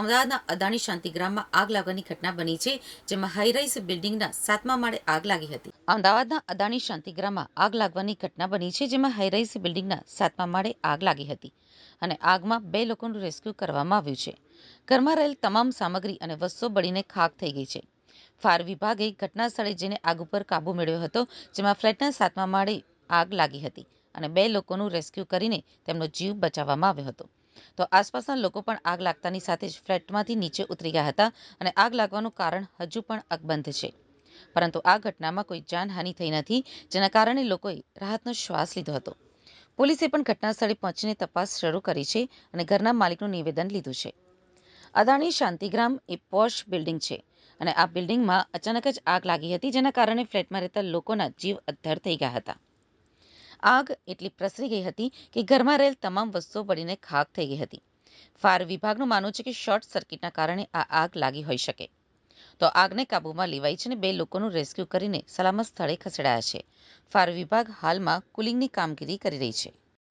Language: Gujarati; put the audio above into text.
અમદાવાદના અદાણી શાંતિગ્રામમાં આગ લાગવાની ઘટના બની છે, જેમાં હાઈરાઇઝ બિલ્ડિંગના સાતમા માળે આગ લાગી હતી. અમદાવાદના અદાણી શાંતિગ્રામમાં આગ લાગવાની ઘટના બની છે, જેમાં હાઈરાઇઝ બિલ્ડિંગના સાતમા માળે આગ લાગી હતી અને આગમાં બે લોકોનું રેસ્ક્યુ કરવામાં આવ્યું છે. ઘરમાં રહેલ તમામ સામગ્રી અને વસ્તુઓ બળીને ખાક થઈ ગઈ છે. ફાયર વિભાગે ઘટના સ્થળે જઈને આગ ઉપર કાબુ મેળવ્યો હતો, જેમાં ફ્લેટના સાતમા માળે આગ લાગી હતી અને બે લોકોનું રેસ્ક્યુ કરીને તેમનો જીવ બચાવવામાં આવ્યો હતો. તો આસપાસના લોકો પણ આગ લાગતાની સાથે જ ફ્લેટમાંથી નીચે ઉતરી ગયા હતા અને આગ લાગવાનું કારણ હજુ પણ અકબંધ છે. પરંતુ આ ઘટનામાં કોઈ જાનહાનિ થઈ નથી, જેના કારણે લોકોએ રાહતનો શ્વાસ લીધો હતો. પોલીસે પણ ઘટના સ્થળે પહોંચીને તપાસ શરૂ કરી છે અને ઘરના માલિકનું નિવેદન લીધું છે. અદાણી શાંતિગ્રામ એ પોશ બિલ્ડિંગ છે અને આ બિલ્ડિંગમાં અચાનક જ આગ લાગી હતી, જેના કારણે ફ્લેટમાં રહેતા લોકોના જીવ અદ્ધર થઈ ગયા હતા. આગ એટલી પ્રસરી ગઈ હતી કે ઘરમાં રહેલ તમામ વસ્તુઓ બળીને ખાક થઈ ગઈ હતી. ફાયર વિભાગનું માનવું છે કે શોર્ટ સર્કિટના કારણે આ આગ લાગી હોઈ શકે. તો આગને કાબૂમાં લેવાઈ છે અને બે લોકોનું રેસ્ક્યુ કરીને સલામત સ્થળે ખસેડાયા છે. ફાયર વિભાગ હાલમાં કુલિંગની કામગીરી કરી રહી છે.